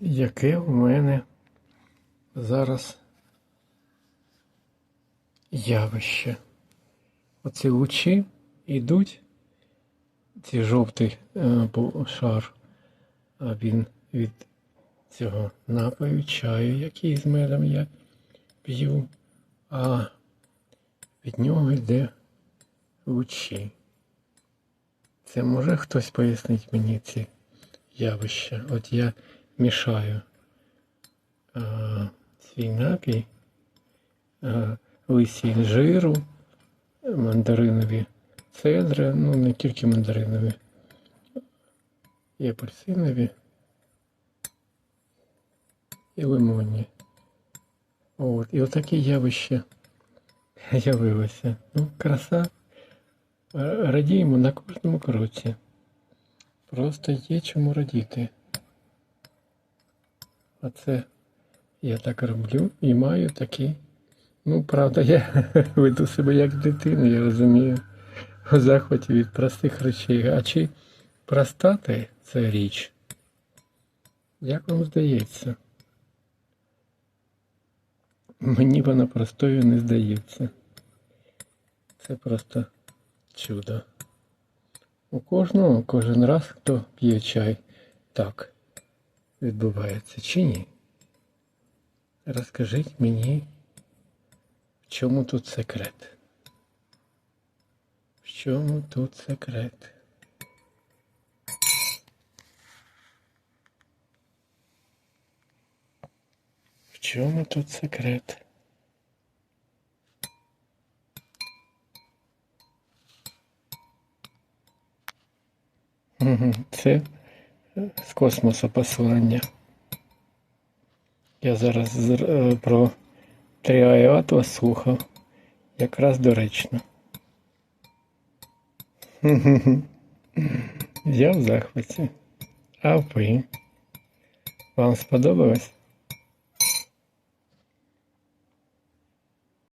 яке в мене зараз явище. Оці лучі йдуть, цей жовтий е, шар, а він від цього напою, чаю, який з медом я п'ю, а від нього йде лучі. Це може хтось пояснити мені ці явища? От я мішаю а, свій напій, а, лисі інжиру, мандаринові цедри, ну не тільки мандаринові, і апельсинові, і лимонні. От, і отаке явище явилося. Ну, краса. Е, Радіємо на кожному кроці. Просто є чому радіти. А це я так роблю і маю такий. Ну, правда, я веду себе як дитина, я розумію, в захваті від простих речей. А чи простати це річ? Як вам здається? Мені вона простою не здається. Це просто чудо. У кожного кожен раз, хто п'є чай, так відбувається чи ні? Розкажіть мені, в чому тут секрет? В чому тут секрет? В чому тут секрет? Це з космосу посилання. Я зараз е, про Тріай Атлас слухав. Якраз доречно. Я в захваті. А ви? Вам сподобалось?